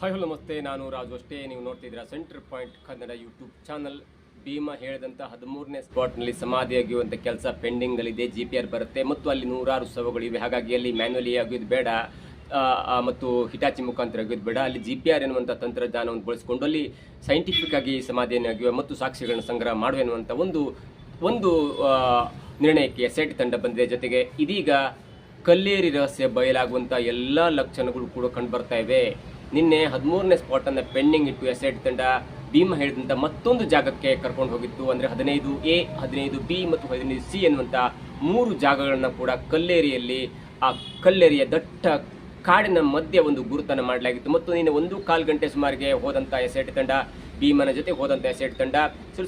Hi hello ನಮಸ್ತೆ, ನಾನು ರಾಜು ಅಷ್ಟೇ. ನೀವು ನೋಡ್ತಿದ್ದೀರಾ Centre Point Kannada YouTube channel. Bhima ಹೇಳಿದಂಥ ಹದಿಮೂರನೇ ಸ್ಪಾಟ್ನಲ್ಲಿ ಸಮಾಧಿ ಆಗಿರುವಂಥ ಕೆಲಸ ಪೆಂಡಿಂಗಲ್ಲಿದೆ ಜಿ ಪಿ ಆರ್ ಬರುತ್ತೆ. ಮತ್ತು ಅಲ್ಲಿ ನೂರಾರು ಶವಗಳಿವೆ ಹಾಗಾಗಿ ಅಲ್ಲಿ ಮ್ಯಾನ್ಯಲಿ ಆಗಿದ್ದು ಬೇಡ. ಮತ್ತು ಹಿಟಾಚಿ ಮುಖಾಂತರ ಆಗಿದ್ದು ಬೇಡ. ಅಲ್ಲಿ ಜಿ ಪಿ ಆರ್ ಎನ್ನುವಂಥ ತಂತ್ರಜ್ಞಾನವನ್ನು ಬಳಸಿಕೊಂಡು ಅಲ್ಲಿ ಸೈಂಟಿಫಿಕ್ ಆಗಿ ಸಮಾಧಿಯನ್ನು ಆಗಿವೆ ಮತ್ತು ಸಾಕ್ಷಿಗಳನ್ನು ಸಂಗ್ರಹ ಮಾಡುವ ಎನ್ನುವಂಥ ಒಂದು ಒಂದು ನಿರ್ಣಯಕ್ಕೆ ಐ ತಂಡ ಬಂದಿದೆ. ಜೊತೆಗೆ ಇದೀಗ ಕಲ್ಲೇರಿ ರಹಸ್ಯ ಬಯಲಾಗುವಂಥ ಎಲ್ಲ ಲಕ್ಷಣಗಳು ಕೂಡ ಕಂಡು ಬರ್ತಾ ಇವೆ. ನಿನ್ನೆ ಹದಿಮೂರನೇ ಸ್ಪಾಟ್ ಅನ್ನ ಪೆಂಡಿಂಗ್ ಇಟ್ಟು ಎಸ್ ಐ ಟಿ ತಂಡ ಭೀಮ ಹೇಳಿದಂತ ಮತ್ತೊಂದು ಜಾಗಕ್ಕೆ ಕರ್ಕೊಂಡು ಹೋಗಿತ್ತು. ಅಂದ್ರೆ ಹದಿನೈದು ಎ, ಹದಿನೈದು ಬಿ ಮತ್ತು ಹದಿನೈದು ಸಿ ಎನ್ನುವಂತ ಮೂರು ಜಾಗಗಳನ್ನ ಕೂಡ ಕಲ್ಲೇರಿಯಲ್ಲಿ, ಆ ಕಲ್ಲೇರಿಯ ದಟ್ಟ ಕಾಡಿನ ಮಧ್ಯೆ ಒಂದು ಗುರುತನ್ನು ಮಾಡಲಾಗಿತ್ತು. ಮತ್ತು ನಿನ್ನೆ ಒಂದು ಕಾಲು ಗಂಟೆ ಸುಮಾರಿಗೆ ಹೋದಂತ ಎಸ್ ಐ ಟಿ ತಂಡ, ಭೀಮನ ಜೊತೆ ಹೋದಂತ ಎಸೆಟ್ ತಂಡ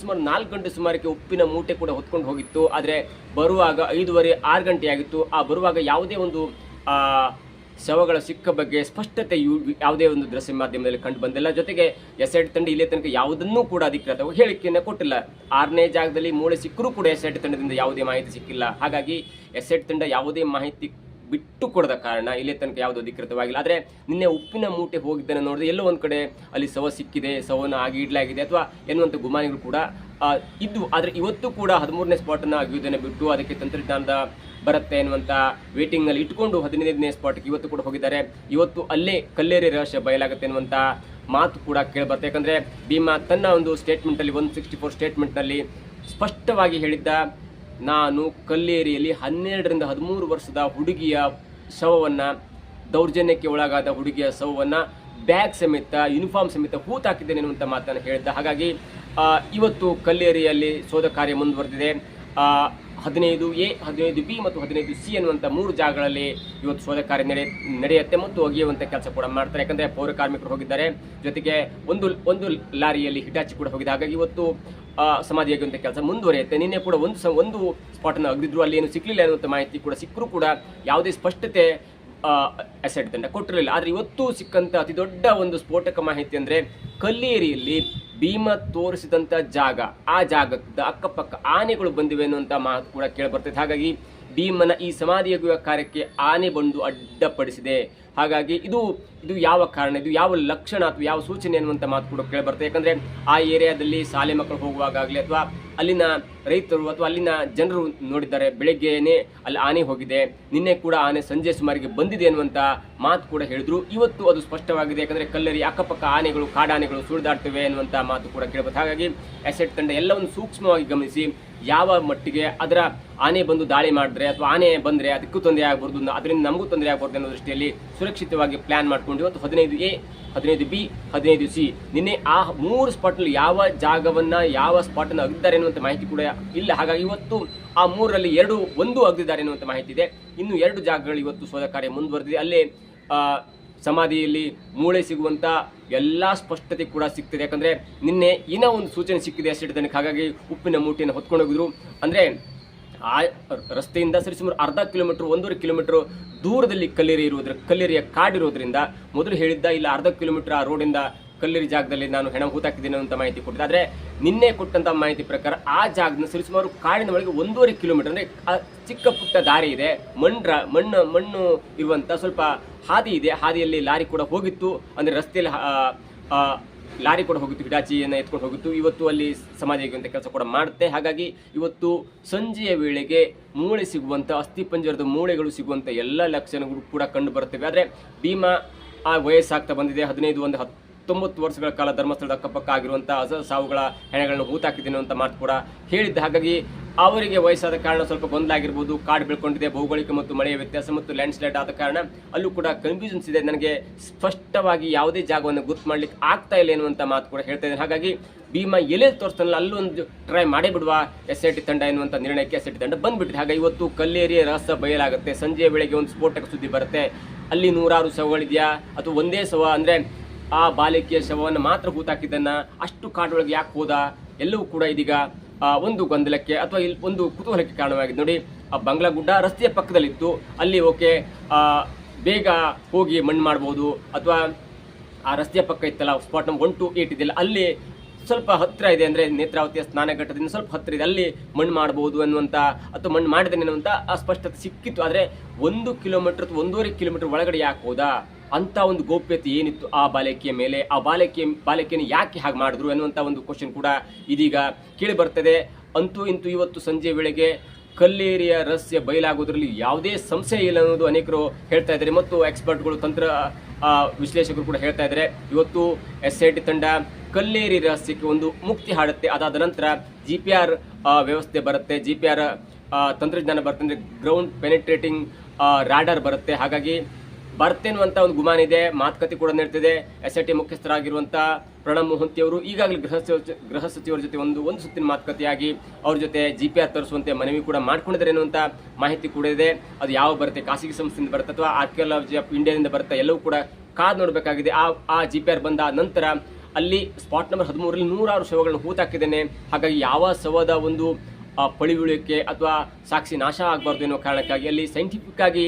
ಸುಮಾರು ನಾಲ್ಕು ಗಂಟೆ ಸುಮಾರಿಗೆ ಉಪ್ಪಿನ ಮೂಟೆ ಕೂಡ ಹೊತ್ಕೊಂಡು ಹೋಗಿತ್ತು. ಆದರೆ ಬರುವಾಗ ಐದುವರೆ ಆರು ಗಂಟೆ ಆಗಿತ್ತು. ಆ ಬರುವಾಗ ಯಾವುದೇ ಒಂದು, ಆ ಶವಗಳ ಸಿಕ್ಕ ಬಗ್ಗೆ ಸ್ಪಷ್ಟತೆ ಯಾವುದೇ ಒಂದು ದೃಶ್ಯ ಮಾಧ್ಯಮದಲ್ಲಿ ಕಂಡು ಬಂದಿಲ್ಲ. ಜೊತೆಗೆ ಎಸ್ ತಂಡ ಇಲ್ಲೇ ತನಕ ಯಾವುದನ್ನೂ ಕೂಡ ಅಧಿಕೃತವಾಗಿ ಹೇಳಿಕೆಯನ್ನು ಕೊಟ್ಟಿಲ್ಲ. ಆರನೇ ಜಾಗದಲ್ಲಿ ಮೂಳೆ ಸಿಕ್ಕರೂ ಕೂಡ ಎಸ್ ತಂಡದಿಂದ ಯಾವುದೇ ಮಾಹಿತಿ ಸಿಕ್ಕಿಲ್ಲ. ಹಾಗಾಗಿ ಎಸ್ ತಂಡ ಯಾವುದೇ ಮಾಹಿತಿ ಬಿಟ್ಟು ಕೊಡದ ಕಾರಣ ಇಲ್ಲೇ ತನಕ ಯಾವುದು ಅಧಿಕೃತವಾಗಿಲ್ಲ. ಆದರೆ ನಿನ್ನೆ ಉಪ್ಪಿನ ಮೂಟೆ ಹೋಗಿದ್ದನ್ನು ನೋಡಿದ್ರೆ ಎಲ್ಲೋ ಒಂದು ಕಡೆ ಅಲ್ಲಿ ಶವ ಸಿಕ್ಕಿದೆ, ಶವನ ಆಗಿ ಇಡಲಾಗಿದೆ ಅಥವಾ ಎನ್ನುವಂಥ ಗುಮಾನಿಗಳು ಕೂಡ ಇದ್ದು ಆದರೆ ಇವತ್ತು ಕೂಡ ಹದಿಮೂರನೇ ಸ್ಪಾಟನ್ನು ಅಗಿಯುವುದನ್ನು ಬಿಟ್ಟು ಅದಕ್ಕೆ ತಂತ್ರಜ್ಞಾನದ ಬರುತ್ತೆ ಎನ್ನುವಂಥ ವೇಟಿಂಗ್ನಲ್ಲಿ ಇಟ್ಕೊಂಡು ಹದಿನೈದನೇ ಸ್ಪಾಟ್ಗೆ ಇವತ್ತು ಕೂಡ ಹೋಗಿದ್ದಾರೆ. ಇವತ್ತು ಅಲ್ಲೇ ಕಲ್ಲೇರಿ ರಹಸ್ಯ ಬಯಲಾಗುತ್ತೆ ಎನ್ನುವಂಥ ಮಾತು ಕೂಡ ಕೇಳಿಬರುತ್ತೆ. ಯಾಕಂದರೆ ಭೀಮಾ ತನ್ನ ಒಂದು ಸ್ಟೇಟ್ಮೆಂಟಲ್ಲಿ ಒನ್ ಸಿಕ್ಸ್ಟಿ ಫೋರ್ ಸ್ಟೇಟ್ಮೆಂಟ್ನಲ್ಲಿ ಸ್ಪಷ್ಟವಾಗಿ ಹೇಳಿದ್ದ, ನಾನು ಕಲ್ಲೇರಿಯಲ್ಲಿ ಹನ್ನೆರಡರಿಂದ ಹದಿಮೂರು ವರ್ಷದ ಹುಡುಗಿಯ ಶವವನ್ನು, ದೌರ್ಜನ್ಯಕ್ಕೆ ಒಳಗಾದ ಹುಡುಗಿಯ ಶವವನ್ನು ಬ್ಯಾಗ್ ಸಮೇತ ಯೂನಿಫಾರ್ಮ್ ಸಮೇತ ಹೂತಾಕಿದ್ದೇನೆ ಎನ್ನುವಂಥ ಮಾತನ್ನು ಹೇಳಿದ್ದ. ಹಾಗಾಗಿ ಇವತ್ತು ಕಲ್ಲೇರಿಯಲ್ಲಿ ಶೋಧ ಕಾರ್ಯ ಮುಂದುವರೆದಿದೆ. ಹದಿನೈದು ಎ, ಹದಿನೈದು ಬಿ ಮತ್ತು ಹದಿನೈದು ಸಿ ಅನ್ನುವಂಥ ಮೂರು ಜಾಗಗಳಲ್ಲಿ ಇವತ್ತು ಶೋಧ ಕಾರ್ಯ ನಡೆ, ನಡೆಯುತ್ತೆ ಮತ್ತು ಒಗೆಯುವಂಥ ಕೆಲಸ ಕೂಡ ಮಾಡ್ತಾರೆ. ಯಾಕಂದರೆ ಪೌರ ಕಾರ್ಮಿಕರು ಹೋಗಿದ್ದಾರೆ. ಜೊತೆಗೆ ಒಂದು ಒಂದು ಲಾರಿಯಲ್ಲಿ ಹಿಟಾಚಿ ಕೂಡ ಹೋಗಿದೆ. ಹಾಗಾಗಿ ಇವತ್ತು ಸಮಾಧಿ ಆಗುವಂಥ ಕೆಲಸ ಮುಂದುವರಿಯುತ್ತೆ. ನಿನ್ನೆ ಕೂಡ ಒಂದು ಸ, ಒಂದು ಸ್ಪಾಟನ್ನು ಅಗ್ದಿದ್ರು. ಅಲ್ಲಿ ಏನು ಸಿಕ್ಕಲಿಲ್ಲ ಅನ್ನುವಂಥ ಮಾಹಿತಿ ಕೂಡ ಸಿಕ್ಕರೂ ಕೂಡ ಯಾವುದೇ ಸ್ಪಷ್ಟತೆ ಅಸೆಟ್ ತಂಡ ಕೊಟ್ಟಿರಲಿಲ್ಲ. ಆದರೆ ಇವತ್ತು ಸಿಕ್ಕಂಥ ಅತಿ ದೊಡ್ಡ ಒಂದು ಸ್ಫೋಟಕ ಮಾಹಿತಿ ಅಂದರೆ ಕಲ್ಲೇರಿಯಲ್ಲಿ ಭೀಮ ತೋರಿಸಿದಂಥ ಜಾಗ. ಆ ಜಾಗದ ಅಕ್ಕಪಕ್ಕ ಆನೆಗಳು ಬಂದಿವೆ ಅನ್ನುವಂಥ ಮಾತು ಕೂಡ ಕೇಳಿಬರ್ತದೆ ಹಾಗಾಗಿ ಭೀಮನ ಈ ಸಮಾಧಿಯಾಗುವ ಕಾರ್ಯಕ್ಕೆ ಆನೆ ಬಂದು ಅಡ್ಡಪಡಿಸಿದೆ. ಹಾಗಾಗಿ ಇದು ಇದು ಯಾವ ಕಾರಣ, ಇದು ಯಾವ ಲಕ್ಷಣ ಅಥವಾ ಯಾವ ಸೂಚನೆ ಅನ್ನುವಂಥ ಮಾತು ಕೂಡ ಕೇಳಿಬರ್ತದೆ ಯಾಕಂದರೆ ಆ ಏರಿಯಾದಲ್ಲಿ ಶಾಲೆ ಮಕ್ಕಳು ಹೋಗುವಾಗಲಿ ಅಥವಾ ಅಲ್ಲಿನ ರೈತರು ಅಥವಾ ಅಲ್ಲಿನ ಜನರು ನೋಡಿದ್ದಾರೆ, ಬೆಳಗ್ಗೆನೇ ಅಲ್ಲಿ ಆನೆ ಹೋಗಿದೆ. ನಿನ್ನೆ ಕೂಡ ಆನೆ ಸಂಜೆ ಸುಮಾರಿಗೆ ಬಂದಿದೆ ಅನ್ನುವಂಥ ಮಾತು ಕೂಡ ಹೇಳಿದ್ರು. ಇವತ್ತು ಅದು ಸ್ಪಷ್ಟವಾಗಿದೆ. ಯಾಕಂದರೆ ಕಲ್ಲರಿ ಅಕ್ಕಪಕ್ಕ ಆನೆಗಳು, ಕಾಡಾನೆಗಳು ಸುಳಿದಾಡ್ತವೆ ಅನ್ನುವಂಥ ಮಾತು ಕೂಡ ಕೇಳಬಹುದು ಹಾಗಾಗಿ ಎಸೆಟ್ ತಂಡ ಎಲ್ಲವನ್ನು ಸೂಕ್ಷ್ಮವಾಗಿ ಗಮನಿಸಿ ಯಾವ ಮಟ್ಟಿಗೆ ಅದರ ಆನೆ ಬಂದು ದಾಳಿ ಮಾಡಿದ್ರೆ ಅಥವಾ ಆನೆ ಬಂದರೆ ಅದಕ್ಕೂ ತೊಂದರೆ ಆಗಬಾರ್ದು ಅದರಿಂದ ನಮಗೂ ತೊಂದರೆ ಆಗಬಾರ್ದು ಅನ್ನೋ ದೃಷ್ಟಿಯಲ್ಲಿ ಸುರಕ್ಷಿತವಾಗಿ ಪ್ಲಾನ್ ಮಾಡಿಕೊಂಡು ಇವತ್ತು ಹದಿನೈದು ಎ, ಹದಿನೈದು ಬಿ, ಹದಿನೈದು ಸಿ ನಿನ್ನೆ ಆ ಮೂರು ಸ್ಪಾಟ್ನಲ್ಲಿ ಯಾವ ಜಾಗವನ್ನು, ಯಾವ ಸ್ಪಾಟನ್ನು ಅಗಿದ್ದಾರೆ ಅನ್ನುವಂಥ ಮಾಹಿತಿ ಕೂಡ ಇಲ್ಲ. ಹಾಗಾಗಿ ಇವತ್ತು ಆ ಮೂರರಲ್ಲಿ ಎರಡು ಒಂದು ಅಗ್ದಿದ್ದಾರೆ ಅನ್ನುವಂಥ ಮಾಹಿತಿ ಇದೆ. ಇನ್ನು ಎರಡು ಜಾಗಗಳು ಇವತ್ತು ಶೋಧ ಕಾರ್ಯ ಮುಂದುವರೆದಿದೆ. ಅಲ್ಲೇ ಸಮಾಧಿಯಲ್ಲಿ ಮೂಳೆ ಸಿಗುವಂತ ಎಲ್ಲ ಸ್ಪಷ್ಟತೆ ಕೂಡ ಸಿಗ್ತದೆ. ಯಾಕಂದ್ರೆ ನಿನ್ನೆ ಏನೋ ಒಂದು ಸೂಚನೆ ಸಿಕ್ಕಿದೆ ಅಷ್ಟೇ ಹಾಗಾಗಿ ಉಪ್ಪಿನ ಮೂಟೆಯನ್ನು ಹೊತ್ಕೊಂಡು ಹೋಗಿದ್ರು. ಅಂದ್ರೆ ಆ ರಸ್ತೆಯಿಂದ ಸರಿಸುಮಾರು ಅರ್ಧ ಕಿಲೋಮೀಟರ್, ಒಂದೂವರೆ ಕಿಲೋಮೀಟರ್ ದೂರದಲ್ಲಿ ಕಲ್ಲೇರಿ ಇರುವುದ್ರ, ಕಲ್ಲೇರಿಯ ಕಾಡಿರೋದ್ರಿಂದ ಮೊದಲು ಹೇಳಿದ್ದ, ಇಲ್ಲ ಅರ್ಧ ಕಿಲೋಮೀಟರ್ ಆ ರೋಡಿಂದ ಕಲ್ಲೇರಿ ಜಾಗದಲ್ಲಿ ನಾನು ಹೆಣ ಹೂತಾಕಿದ್ದೇನೆ ಅಂತ ಮಾಹಿತಿ ಕೊಟ್ಟಿದ್ದೆ. ಆದರೆ ನಿನ್ನೆ ಕೊಟ್ಟಂತ ಮಾಹಿತಿ ಪ್ರಕಾರ ಆ ಜಾಗನ ಸರಿಸುಮಾರು ಕಾಡಿನ ಒಳಗೆ ಒಂದೂವರೆ ಕಿಲೋಮೀಟರ್, ಅಂದರೆ ಚಿಕ್ಕ ಪುಟ್ಟ ದಾರಿ ಇದೆ. ಮಣ್ಣ ಮಣ್ಣು ಮಣ್ಣು ಇರುವಂಥ ಸ್ವಲ್ಪ ಹಾದಿ ಇದೆ. ಹಾದಿಯಲ್ಲಿ ಲಾರಿ ಕೂಡ ಹೋಗಿತ್ತು. ಅಂದರೆ ರಸ್ತೆಯಲ್ಲಿ ಲಾರಿ ಕೂಡ ಹೋಗಿತ್ತು. ಹಿಡಾಚಿಯನ್ನು ಎತ್ಕೊಂಡು ಹೋಗಿತ್ತು. ಇವತ್ತು ಅಲ್ಲಿ ಸಮಾಧಿಯಾಗುವಂಥ ಕೆಲಸ ಕೂಡ ಮಾಡುತ್ತೆ. ಹಾಗಾಗಿ ಇವತ್ತು ಸಂಜೆಯ ವೇಳೆಗೆ ಮೂಳೆ ಸಿಗುವಂಥ ಅಸ್ಥಿಪಂಜರದ ಮೂಳೆಗಳು ಸಿಗುವಂಥ ಎಲ್ಲ ಲಕ್ಷಣಗಳು ಕೂಡ ಕಂಡು ಬರುತ್ತವೆ. ಆದರೆ ಭೀಮಾ ಆ ವಯಸ್ಸಾಗ್ತಾ ಬಂದಿದೆ. ಹದಿನೈದು ಒಂದು ಹತ್ತೊಂಬತ್ತು ವರ್ಷಗಳ ಕಾಲ ಧರ್ಮಸ್ಥಳದ ಅಕ್ಕಪಕ್ಕ ಆಗಿರುವಂಥ ಅಸ ಸಾವುಗಳ ಹೆಣಗಳನ್ನು ಹೂತಾಕಿದ್ದೇನೆ ಅಂತ ಮಾತು ಕೂಡ ಹೇಳಿದ್ದ. ಹಾಗಾಗಿ ಅವರಿಗೆ ವಯಸ್ಸಾದ ಕಾರಣ ಸ್ವಲ್ಪ ಗೊಂದಲ ಆಗಿರ್ಬೋದು ಕಾಡು ಬೆಳ್ಕೊಂಡಿದೆ, ಭೌಗೋಳಿಕ ಮತ್ತು ಮಳೆಯ ವ್ಯತ್ಯಾಸ ಮತ್ತು ಲ್ಯಾಂಡ್ ಸ್ಲೈಡ್ ಆದ ಕಾರಣ ಅಲ್ಲೂ ಕೂಡ ಕನ್ಫ್ಯೂಷನ್ಸ್ ಇದೆ. ನನಗೆ ಸ್ಪಷ್ಟವಾಗಿ ಯಾವುದೇ ಜಾಗವನ್ನು ಗೊತ್ತು ಮಾಡ್ಲಿಕ್ಕೆ ಆಗ್ತಾ ಇಲ್ಲ ಎನ್ನುವಂಥ ಮಾತು ಕೂಡ ಹೇಳ್ತಾ ಇದ್ದೇನೆ ಹಾಗಾಗಿ ಭೀಮಾ ಎಲೆ ತೋರಿಸ್ತಾನಲ್ಲ, ಅಲ್ಲೊಂದು ಟ್ರೈ ಮಾಡೇ ಬಿಡುವ ಎಸ್ ಐ ಟಿ ತಂಡ ಎನ್ನುವಂಥ ನಿರ್ಣಯಕ್ಕೆ ಎಸ್ ಐ ಟಿ ತಂಡ ಬಂದ್ಬಿಟ್ಟಿದೆ. ಹಾಗಾಗಿ ಇವತ್ತು ಕಲ್ಲೇರಿಯ ರಹಸ್ಯ ಬಯಲಾಗುತ್ತೆ. ಸಂಜೆಯ ವೇಳೆಗೆ ಒಂದು ಸ್ಫೋಟಕ ಸುದ್ದಿ ಬರುತ್ತೆ. ಅಲ್ಲಿ ನೂರಾರು ಶವಗಳಿದೆಯಾ ಅಥವಾ ಒಂದೇ ಶವ ಅಂದರೆ ಆ ಬಾಲಿಕೆಯ ಶವವನ್ನು ಮಾತ್ರ ಕೂತಾಕಿದ್ದನ್ನು ಅಷ್ಟು ಕಾಡೊಳಗೆ ಯಾಕೆ ಹೋದ? ಎಲ್ಲವೂ ಕೂಡ ಇದೀಗ ಒಂದು ಗೊಂದಲಕ್ಕೆ ಅಥವಾ ಇಲ್ಲಿ ಒಂದು ಕುತೂಹಲಕ್ಕೆ ಕಾರಣವಾಗಿದೆ ನೋಡಿ, ಆ ಬಂಗ್ಲಾ ಗುಡ್ಡ ರಸ್ತೆಯ ಪಕ್ಕದಲ್ಲಿತ್ತು. ಅಲ್ಲಿ ಓಕೆ ಬೇಗ ಹೋಗಿ ಮಣ್ಣು ಮಾಡ್ಬೋದು ಅಥವಾ ಆ ರಸ್ತೆಯ ಪಕ್ಕ ಇತ್ತಲ್ಲ spot number one two eight ಇದೆಯಲ್ಲ, ಅಲ್ಲಿ ಸ್ವಲ್ಪ ಹತ್ತಿರ ಇದೆ ಅಂದರೆ ನೇತ್ರಾವತಿಯ ಸ್ನಾನಘಟ್ಟದಿಂದ ಸ್ವಲ್ಪ ಹತ್ತಿರ ಇದೆ, ಅಲ್ಲಿ ಮಣ್ಣು ಮಾಡ್ಬೋದು ಅನ್ನುವಂಥ ಅಥವಾ ಮಣ್ಣು ಮಾಡಿದ್ದೇನೆ ಅನ್ನುವಂಥ ಸ್ಪಷ್ಟತೆ ಸಿಕ್ಕಿತ್ತು. ಆದರೆ ಒಂದು ಕಿಲೋಮೀಟರ್ ಅಥವಾ ಒಂದೂವರೆ ಕಿಲೋಮೀಟರ್ ಒಳಗಡೆ ಯಾಕೆ ಹೋದ? ಅಂತ ಒಂದು ಗೋಪ್ಯತೆ ಏನಿತ್ತು ಆ ಬಾಲಕಿಯ ಮೇಲೆ? ಆ ಬಾಲಕಿಯ, ಬಾಲಕಿಯನ್ನು ಯಾಕೆ ಹಾಗೆ ಮಾಡಿದ್ರು ಅನ್ನುವಂಥ ಒಂದು ಕ್ವಶನ್ ಕೂಡ ಇದೀಗ ಕೇಳಿ ಬರ್ತದೆ ಅಂತೂ ಇಂತೂ ಇವತ್ತು ಸಂಜೆ ವೇಳೆಗೆ ಕಲ್ಲೇರಿಯ ರಹಸ್ಯ ಬಯಲಾಗೋದ್ರಲ್ಲಿ ಯಾವುದೇ ಸಂಶಯ ಇಲ್ಲ ಅನ್ನೋದು ಅನೇಕರು ಹೇಳ್ತಾ ಇದ್ದಾರೆ. ಮತ್ತು ಎಕ್ಸ್ಪರ್ಟ್ಗಳು ತಂತ್ರ ವಿಶ್ಲೇಷಕರು ಕೂಡ ಹೇಳ್ತಾ ಇದ್ದಾರೆ. ಇವತ್ತು ಎಸ್ ಐ ಟಿ ತಂಡ ಕಲ್ಲೇರಿ ರಹಸ್ಯಕ್ಕೆ ಒಂದು ಮುಕ್ತಿ ಹಾಡುತ್ತೆ. ಅದಾದ ನಂತರ ಜಿ ಪಿ ಆರ್ ವ್ಯವಸ್ಥೆ ಬರುತ್ತೆ. ಜಿ ಪಿ ಆರ್ ತಂತ್ರಜ್ಞಾನ ಬರುತ್ತೆ ಅಂದರೆ ಗ್ರೌಂಡ್ ಪೆನೆಟ್ರೇಟಿಂಗ್ ರಾಡರ್ ಬರುತ್ತೆ. ಹಾಗಾಗಿ ಬರುತ್ತೆ ಅನ್ನುವಂಥ ಒಂದು ಗುಮಾನ ಇದೆ, ಮಾತುಕತೆ ಕೂಡ ನಡೀತಿದೆ. ಎಸ್ ಐ ಟಿ ಮುಖ್ಯಸ್ಥರಾಗಿರುವಂಥ ಪ್ರಣಬ್ ಮೊಹಂತಿ ಅವರು ಈಗಾಗಲೇ ಗೃಹ ಸಚಿವ, ಗೃಹ ಸಚಿವರ ಜೊತೆ ಒಂದು ಒಂದು ಸುತ್ತಿನ ಮಾತುಕತೆಯಾಗಿ ಅವ್ರ ಜೊತೆ ಜಿ ಪಿ ಆರ್ ತರಿಸುವಂತೆ ಮನವಿ ಕೂಡ ಮಾಡ್ಕೊಂಡಿದ್ದಾರೆ ಅನ್ನುವಂಥ ಮಾಹಿತಿ ಕೂಡ ಇದೆ. ಅದು ಯಾವ ಬರುತ್ತೆ, ಖಾಸಗಿ ಸಂಸ್ಥೆಯಿಂದ ಬರುತ್ತೆ ಅಥವಾ ಆರ್ಕಿಯಾಲಜಿ ಆಫ್ ಇಂಡಿಯಾದಿಂದ ಬರುತ್ತೆ, ಎಲ್ಲವೂ ಕೂಡ ಕಾದ್ ನೋಡಬೇಕಾಗಿದೆ. ಆ ಆ ಜಿ ಪಿ ಆರ್ ಬಂದ ನಂತರ ಅಲ್ಲಿ ಸ್ಪಾಟ್ ನಂಬರ್ ಹದಿಮೂರರಲ್ಲಿ ನೂರಾರು ಶವಗಳನ್ನು ಹೂತಾಕಿದ್ದೇನೆ ಹಾಗಾಗಿ ಯಾವ ಶವದ ಒಂದು ಪಳಿ ಪಳಿಯುಳಿಕೆ ಅಥವಾ ಸಾಕ್ಷಿ ನಾಶ ಆಗಬಾರ್ದು ಎನ್ನುವ ಕಾರಣಕ್ಕಾಗಿ ಅಲ್ಲಿ ಸೈಂಟಿಫಿಕ್ ಆಗಿ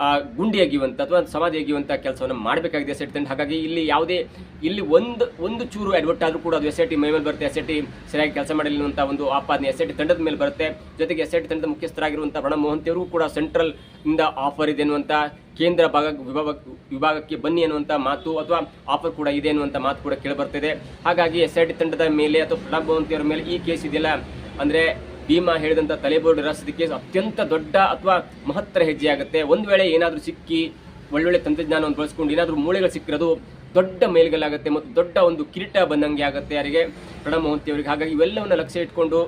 ಆ, ಗುಂಡಿ ಅಗಿಯುವಂಥ ಅಥವಾ ಸಮಾಧಿ ಅಗಿಯುವಂಥ ಕೆಲಸವನ್ನು ಮಾಡಬೇಕಾಗಿದೆ ಎಸ್ ಐ ಟಿ ಹಾಗಾಗಿ ಇಲ್ಲಿ ಯಾವುದೇ ಇಲ್ಲಿ ಒಂದು ಒಂದು ಚೂರು ಅಡ್ವರ್ಟ್ ಆದರೂ ಕೂಡ ಅದು ಎಸ್ ಐ ಟಿ ಮೈ ಮೇಲೆ ಬರುತ್ತೆ. ಎಸ್ ಐ ಟಿ ಸರಿಯಾಗಿ ಕೆಲಸ ಅನ್ನುವಂಥ ಒಂದು ಆಪಾದನೆ ಎಸ್ ಟಿ ತಂಡದ ಮೇಲೆ ಬರುತ್ತೆ. ಜೊತೆಗೆ ಎಸ್ ಟಿ ತಂಡದ ಮುಖ್ಯಸ್ಥರಾಗಿರುವಂಥ ಪ್ರಣಬ್ ಮೊಹಂತಿ ಅವರು ಕೂಡ ಸೆಂಟ್ರಲ್ ಇಂದ ಆಫರ್ ಇದೆ ಅನ್ನುವಂಥ ಕೇಂದ್ರ ಭಾಗ ವಿಭಾಗ ವಿಭಾಗಕ್ಕೆ ಬನ್ನಿ ಅನ್ನುವಂಥ ಮಾತು ಅಥವಾ ಆಫರ್ ಕೂಡ ಇದೆ ಅನ್ನುವಂಥ ಮಾತು ಕೂಡ ಕೇಳಿಬರ್ತಿದೆ ಹಾಗಾಗಿ ಎಸ್ ಐ ಟಿ ತಂಡದ ಮೇಲೆ ಅಥವಾ ಪ್ರಣಬ್ ಮೊಹಂತಿ ಅವರ ಮೇಲೆ ಈ ಕೇಸ್ ಇದೆಯಲ್ಲ ಅಂದರೆ ಭೀಮಾ ಹೇಳಿದಂಥ ತಲೆಬೋರ್ಡ್ ಕೇಸ್ ಅತ್ಯಂತ ದೊಡ್ಡ ಅಥವಾ ಮಹತ್ತರ ಹೆಜ್ಜೆ ಆಗುತ್ತೆ ಒಂದು ವೇಳೆ ಏನಾದರೂ ಸಿಕ್ಕಿ ಒಳ್ಳೊಳ್ಳೆ ತಂತ್ರಜ್ಞಾನವನ್ನು ಬಳಸ್ಕೊಂಡು ಏನಾದರೂ ಮೂಳೆಗಳು ಸಿಕ್ಕಿರೋದು ದೊಡ್ಡ ಮೇಲ್ಗಲ್ಲಾಗುತ್ತೆ ಮತ್ತು ದೊಡ್ಡ ಒಂದು ಕಿರೀಟ ಬಂದಂಗೆ ಆಗುತ್ತೆ ಯಾರಿಗೆ? ಪ್ರಣಬ್ ಮೋಹಂತಿ ಅವರಿಗೆ. ಹಾಗಾಗಿ ಇವೆಲ್ಲವನ್ನು ಲಕ್ಷ್ಯ ಇಟ್ಕೊಂಡು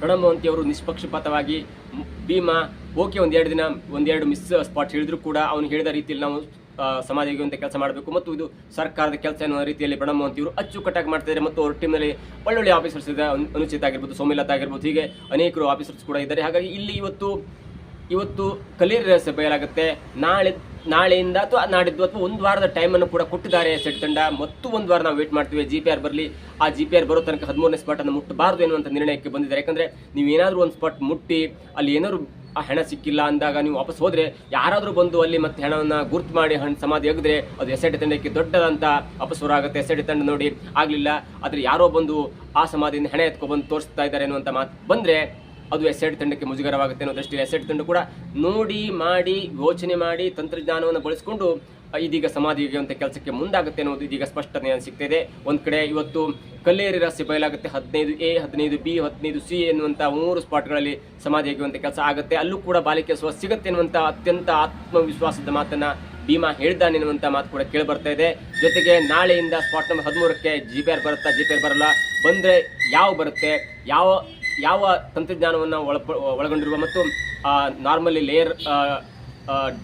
ಪ್ರಣಬ್ ಮೋಹಂತಿ ಅವರು ನಿಷ್ಪಕ್ಷಪಾತವಾಗಿ ಭೀಮಾ ಓಕೆ ಒಂದೆರಡು ದಿನ, ಒಂದೆರಡು ಮಿಸ್ ಸ್ಪಾಟ್ ಹೇಳಿದ್ರು ಕೂಡ ಅವನು ಹೇಳಿದ ರೀತಿಯಲ್ಲಿ ನಾವು ಸಮಾಧಿಗೆ ಅಂತ ಕೆಲಸ ಮಾಡಬೇಕು ಮತ್ತು ಇದು ಸರ್ಕಾರದ ಕೆಲಸ ಎನ್ನುವ ರೀತಿಯಲ್ಲಿ ಅವರು ಅಚ್ಚುಕಟ್ಟಾಗಿ ಮಾಡ್ತಿದ್ದಾರೆ ಮತ್ತು ಅವ್ರ ಟೀಮ್ನಲ್ಲಿ ಒಳ್ಳೊಳ್ಳೆ ಆಫೀಸರ್ಸ್ ಇದೆ. ಅನುಚಿತ ಆಗಿರ್ಬೋದು, ಸೋಮಿಲತಾ ಆಗಿರ್ಬೋದು, ಹೀಗೆ ಅನೇಕರು ಆಫೀಸರ್ಸ್ ಕೂಡ ಇದ್ದಾರೆ. ಹಾಗಾಗಿ ಇಲ್ಲಿ ಇವತ್ತು ಇವತ್ತು ಕಲೀರ್ ರಹಸ್ಯ ಬಯಲಾಗುತ್ತೆ. ನಾಳೆ, ನಾಳೆಯಿಂದ ಅಥವಾ ನಾಡಿದ್ದು ಅಥವಾ ಒಂದು ವಾರದ ಟೈಮನ್ನು ಕೂಡ ಕೊಟ್ಟಿದ್ದಾರೆ ಸೆಟ್ ತಂಡ. ಮತ್ತು ಒಂದು ವಾರ ನಾವು ವೇಟ್ ಮಾಡ್ತೀವಿ. ಜಿ ಪಿ ಆರ್ ಬರಲಿ, ಆ ಜಿ ಪಿ ಆರ್ ಬರೋ ತನಕ ಹದಿಮೂರನೇ ಸ್ಪಾಟ್ ಅನ್ನು ಮುಟ್ಟಬಾರದು ಎನ್ನುವಂಥ ನಿರ್ಣಯಕ್ಕೆ ಬಂದಿದ್ದಾರೆ. ಯಾಕಂದ್ರೆ ನೀವು ಏನಾದರೂ ಒಂದು ಸ್ಪಾಟ್ ಮುಟ್ಟಿ, ಅಲ್ಲಿ ಏನಾದ್ರು ಆ ಹೆಣ ಸಿಕ್ಕಿಲ್ಲ ಅಂದಾಗ ನೀವು ವಾಪಸ್ ಹೋದ್ರೆ ಯಾರಾದರೂ ಬಂದು ಅಲ್ಲಿ ಮತ್ತೆ ಹೆಣವನ್ನು ಗುರ್ತು ಮಾಡಿ ಹಣ ಸಮಾಧಿ ಎಗದ್ರೆ ಅದು ಎಸ್ ಐ ತಂಡಕ್ಕೆ ದೊಡ್ಡದಂತ ಅಪಸ್ವರ ಆಗುತ್ತೆ ಎಸ್ ಐ ತಂಡ ನೋಡಿ ಆಗಲಿಲ್ಲ. ಆದರೆ ಯಾರೋ ಬಂದು ಆ ಸಮಾಧಿಯಿಂದ ಹಣ ಎತ್ಕೊಬಂದು ತೋರಿಸ್ತಾ ಇದ್ದಾರೆ ಅನ್ನುವಂಥ ಮಾತು ಬಂದರೆ ಅದು ಎಸ್ ಐ ಟಿ ತಂಡಕ್ಕೆ ಮುಜುಗರವಾಗುತ್ತೆ ಅನ್ನೋ ದೃಷ್ಟಿಯಲ್ಲಿ ಎಸ್ ಐ ತಂಡ ಕೂಡ ನೋಡಿ, ಮಾಡಿ, ಯೋಚನೆ ಮಾಡಿ, ತಂತ್ರಜ್ಞಾನವನ್ನು ಬಳಸಿಕೊಂಡು ಇದೀಗ ಸಮಾಧಿ ಅಂತ ಕೆಲಸಕ್ಕೆ ಮುಂದಾಗುತ್ತೆ ಅನ್ನೋದು ಇದೀಗ ಸ್ಪಷ್ಟನೆ ಸಿಗ್ತಿದೆ ಒಂದು ಕಡೆ ಇವತ್ತು ಕಲ್ಲೇರಿ ರಸ್ತೆ ಬಯಲಾಗುತ್ತೆ. ಹದಿನೈದು ಎ, ಹದಿನೈದು ಬಿ, ಹದಿನೈದು ಸಿ ಎನ್ನುವಂಥ ಮೂರು ಸ್ಪಾಟ್ಗಳಲ್ಲಿ ಸಮಾಧಿ ಅಗೆಯುವಂಥ ಕೆಲಸ ಆಗುತ್ತೆ. ಅಲ್ಲೂ ಕೂಡ ಬಾಲಿಕೆ ಸ್ವ ಸಿಗುತ್ತೆ ಎನ್ನುವಂಥ ಅತ್ಯಂತ ಆತ್ಮವಿಶ್ವಾಸದ ಮಾತನ್ನು ಭೀಮಾ ಹೇಳಿದ್ದಾನೆ ಎನ್ನುವಂಥ ಮಾತು ಕೂಡ ಕೇಳಿ ಬರ್ತಾ ಇದೆ. ಜೊತೆಗೆ ನಾಳೆಯಿಂದ ಸ್ಪಾಟ್ ನಂಬರ್ ಹದಿಮೂರಕ್ಕೆ ಜಿ ಪಿ ಆರ್ ಬರುತ್ತಾ? ಜಿ ಪಿ ಆರ್ ಬರಲ್ಲ. ಬಂದರೆ ಯಾವ ಬರುತ್ತೆ? ಯಾವ ಯಾವ ತಂತ್ರಜ್ಞಾನವನ್ನು ಒಳಪ, ಒಳಗೊಂಡಿರುವ ಮತ್ತು normally layer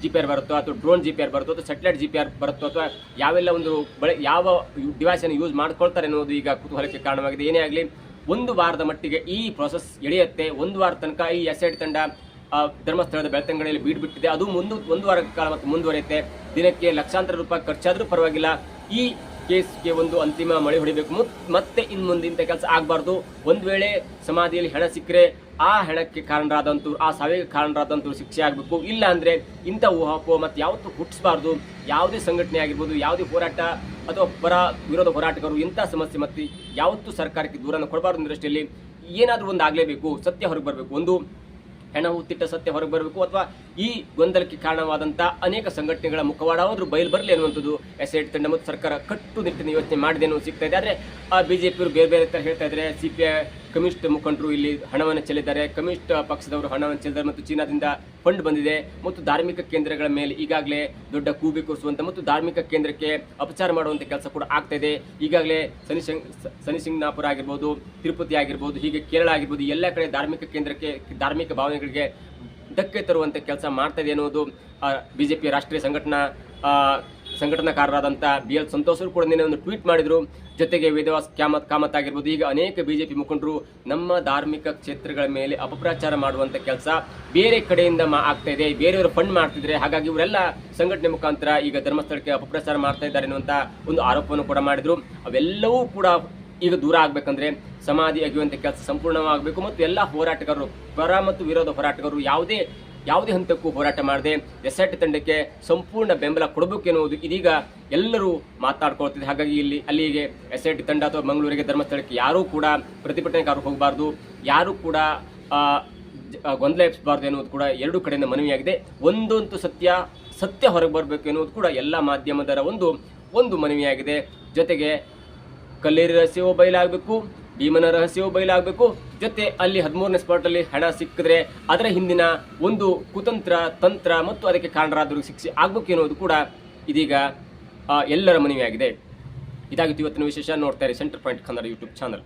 G P R ಬರುತ್ತೋ ಅಥವಾ ಡ್ರೋನ್ ಜಿ ಪಿ ಬರುತ್ತೋ ಅಥವಾ ಸೆಟಲೈಟ್ ಜಿ ಪಿ ಆರ್ ಬರುತ್ತೋ ಅಥವಾ ಯಾವೆಲ್ಲ ಒಂದು ಬಳೆ ಯಾವ ಡಿವೈಸನ್ನು ಯೂಸ್ ಮಾಡ್ಕೊಳ್ತಾರೆ ಅನ್ನೋದು ಈಗ ಕುತೂಹಲಕ್ಕೆ ಕಾರಣವಾಗಿದೆ. ಏನೇ ಆಗಲಿ, ಒಂದು ವಾರದ ಮಟ್ಟಿಗೆ ಈ ಪ್ರೊಸೆಸ್ ಎಳೆಯುತ್ತೆ. ಒಂದು ವಾರ ತನಕ ಈ ಎಸ್ ಐಡ್ ತಂಡ ಧರ್ಮಸ್ಥಳದ ಬೆಳ್ತಂಗಡಿಯಲ್ಲಿ ಬೀಡ್ಬಿಟ್ಟಿದೆ ಅದು ಮುಂದೆ ಒಂದು ವಾರ ಕಾಲ ಮತ್ತು ಮುಂದುವರಿಯುತ್ತೆ. ದಿನಕ್ಕೆ ಲಕ್ಷಾಂತರ ರೂಪಾಯಿ ಖರ್ಚಾದರೂ ಪರವಾಗಿಲ್ಲ. ಈ ಕೇಸ್ಗೆ ಒಂದು ಅಂತಿಮ ಮಳೆ ಹೊಡಿಬೇಕು. ಮುತ್- ಮತ್ತೆ ಇನ್ನು ಮುಂದೆ ಇಂಥ ಕೆಲಸ ಆಗಬಾರ್ದು. ಒಂದು ವೇಳೆ ಸಮಾಧಿಯಲ್ಲಿ ಹಣ ಸಿಕ್ಕರೆ ಆ ಹೆಣಕ್ಕೆ ಕಾರಣರಾದಂಥವ್ರು ಆ ಸಾವಿಗೆ ಕಾರಣರಾದಂಥ ಶಿಕ್ಷೆ ಆಗಬೇಕು. ಇಲ್ಲ ಅಂದರೆ ಇಂಥ ಊಹಾಪೋಹ ಮತ್ತು ಯಾವತ್ತೂ ಹುಟ್ಟಿಸಬಾರ್ದು. ಯಾವುದೇ ಸಂಘಟನೆ ಆಗಿರ್ಬೋದು, ಯಾವುದೇ ಹೋರಾಟ ಅಥವಾ ಪರ ವಿರೋಧ ಹೋರಾಟಗಾರರು ಇಂಥ ಸಮಸ್ಯೆ ಮತ್ತು ಯಾವತ್ತೂ ಸರ್ಕಾರಕ್ಕೆ ದೂರನ್ನು ಕೊಡಬಾರ್ದು ದೃಷ್ಟಿಯಲ್ಲಿ ಏನಾದರೂ ಒಂದು ಆಗಲೇಬೇಕು, ಸತ್ಯ ಹೊರಗೆ ಬರಬೇಕು. ಒಂದು ಹೆಣ ಹುತ್ತಿಟ್ಟ ಸತ್ಯ ಹೊರಗೆ ಬರಬೇಕು ಅಥವಾ ಈ ಗೊಂದಲಕ್ಕೆ ಕಾರಣವಾದಂಥ ಅನೇಕ ಸಂಘಟನೆಗಳ ಮುಖವಾಡವಾದರೂ ಬಯಲು ಬರಲಿ ಅನ್ನುವಂಥದ್ದು ಎಸ್ ಐಟ್ ತಂಡ ಮತ್ತು ಸರ್ಕಾರ ಕಟ್ಟುನಿಟ್ಟಿನ ಯೋಚನೆ ಮಾಡಿದೆ ಅನ್ನೋದು ಸಿಗ್ತಾ ಇದೆ. ಆದರೆ ಆ ಬಿ ಜೆ ಪಿಯವರು ಬೇರೆ ಬೇರೆ ಥರ ಹೇಳ್ತಾ ಇದ್ದಾರೆ ಸಿ ಪಿ ಐ ಕಮ್ಯುನಿಸ್ಟ್ ಮುಖಂಡರು ಇಲ್ಲಿ ಹಣವನ್ನು ಚೆಲ್ಲಿದ್ದಾರೆ. ಕಮ್ಯುನಿಸ್ಟ್ ಪಕ್ಷದವರು ಹಣವನ್ನು ಚೆಲ್ಲಿದ್ದಾರೆ ಮತ್ತು ಚೀನಾದಿಂದ ಫಂಡ್ ಬಂದಿದೆ ಮತ್ತು ಧಾರ್ಮಿಕ ಕೇಂದ್ರಗಳ ಮೇಲೆ ಈಗಾಗಲೇ ದೊಡ್ಡ ಕೂಬಿ ಕೂರಿಸುವಂಥ ಮತ್ತು ಧಾರ್ಮಿಕ ಕೇಂದ್ರಕ್ಕೆ ಅಪಚಾರ ಮಾಡುವಂಥ ಕೆಲಸ ಕೂಡ ಆಗ್ತಾ ಇದೆ. ಈಗಾಗಲೇ ಶನಿಶಂಗ್ ಶನಿಸಿಂಗ್ನಾಪುರ ಆಗಿರ್ಬೋದು, ತಿರುಪತಿ ಆಗಿರ್ಬೋದು, ಹೀಗೆ ಕೇರಳ ಆಗಿರ್ಬೋದು, ಎಲ್ಲ ಕಡೆ ಧಾರ್ಮಿಕ ಕೇಂದ್ರಕ್ಕೆ, ಧಾರ್ಮಿಕ ಭಾವನೆಗಳಿಗೆ ಧಕ್ಕೆ ತರುವಂಥ ಕೆಲಸ ಮಾಡ್ತಾ ಇದೆ ಅನ್ನೋದು ಪಿ ರಾಷ್ಟ್ರೀಯ ಸಂಘಟನಾ ಸಂಘಟನಾಕಾರರಾದಂಥ ಬಿ ಎಲ್ ಸಂತೋಷರು ಕೂಡ ನಿನ್ನೆ ಒಂದು ಟ್ವೀಟ್ ಮಾಡಿದ್ರು. ಜೊತೆಗೆ ವೇದವಾಸ್ ಕ್ಯಾಮತ್ ಕಾಮತ್ ಆಗಿರ್ಬೋದು, ಈಗ ಅನೇಕ ಬಿಜೆಪಿ ಮುಖಂಡರು ನಮ್ಮ ಧಾರ್ಮಿಕ ಕ್ಷೇತ್ರಗಳ ಮೇಲೆ ಅಪಪ್ರಚಾರ ಮಾಡುವಂಥ ಕೆಲಸ ಬೇರೆ ಕಡೆಯಿಂದ ಮಾ ಆಗ್ತಾ ಇದೆ. ಬೇರೆಯವರು ಫಂಡ್ ಮಾಡ್ತಿದ್ರೆ, ಹಾಗಾಗಿ ಇವರೆಲ್ಲ ಸಂಘಟನೆ ಮುಖಾಂತರ ಈಗ ಧರ್ಮಸ್ಥಳಕ್ಕೆ ಅಪಪ್ರಚಾರ ಮಾಡ್ತಾ ಇದ್ದಾರೆ ಅನ್ನುವಂಥ ಒಂದು ಆರೋಪವನ್ನು ಕೂಡ ಮಾಡಿದ್ರು. ಅವೆಲ್ಲವೂ ಕೂಡ ಈಗ ದೂರ ಆಗ್ಬೇಕಂದ್ರೆ ಸಮಾಧಿ ಅಗಿಯುವಂಥ ಕೆಲಸ ಸಂಪೂರ್ಣವಾಗಬೇಕು ಮತ್ತು ಎಲ್ಲ ಹೋರಾಟಗಾರರು, ಪರ ಮತ್ತು ವಿರೋಧ ಹೋರಾಟಗಾರರು ಯಾವುದೇ ಯಾವುದೇ ಹಂತಕ್ಕೂ ಹೋರಾಟ ಮಾಡದೆ ಎಸ್ ಐ ಟಿ ತಂಡಕ್ಕೆ ಸಂಪೂರ್ಣ ಬೆಂಬಲ ಕೊಡಬೇಕು ಎನ್ನುವುದು ಇದೀಗ ಎಲ್ಲರೂ ಮಾತಾಡ್ಕೊಳ್ತಿದೆ. ಹಾಗಾಗಿ ಇಲ್ಲಿ ಅಲ್ಲಿಗೆ ಎಸ್ ಐ ಟಿ ತಂಡ ಅಥವಾ ಮಂಗಳೂರಿಗೆ ಧರ್ಮಸ್ಥಳಕ್ಕೆ ಯಾರೂ ಕೂಡ ಪ್ರತಿಭಟನೆಗಾರರು ಹೋಗಬಾರ್ದು. ಯಾರೂ ಕೂಡ ಗೊಂದಲ ಎಬ್ಸಬಾರ್ದು ಎನ್ನುವುದು ಕೂಡ ಎರಡು ಕಡೆಯಿಂದ ಮನವಿಯಾಗಿದೆ. ಒಂದೊಂದು ಸತ್ಯ ಸತ್ಯ ಹೊರಗೆ ಬರಬೇಕು ಎನ್ನುವುದು ಕೂಡ ಎಲ್ಲ ಮಾಧ್ಯಮದರ ಒಂದು ಒಂದು ಮನವಿಯಾಗಿದೆ. ಜೊತೆಗೆ ಕಲ್ಲೇರಿ ರಹಸ್ಯವೂ ಬಯಲಾಗಬೇಕು. ಭೀಮನ ರಹಸ್ಯವೂ ಬಯಲಾಗಬೇಕು. ಜೊತೆ ಅಲ್ಲಿ ಹದಿಮೂರನೇ ಸ್ಪಾಟಲ್ಲಿ ಹಣ ಸಿಕ್ಕಿದ್ರೆ ಅದರ ಹಿಂದಿನ ಒಂದು ಕುತಂತ್ರ, ತಂತ್ರ ಮತ್ತು ಅದಕ್ಕೆ ಕಾರಣರಾದವರಿಗೆ ಶಿಕ್ಷೆ ಆಗಬೇಕು ಎನ್ನುವುದು ಕೂಡ ಇದೀಗ ಎಲ್ಲರ ಮನವಿಯಾಗಿದೆ. ಇದಾಗಿತ್ತು ಇವತ್ತಿನ ವಿಶೇಷ. ನೋಡ್ತಾ ಇರಿ Centre Point Kannada YouTube channel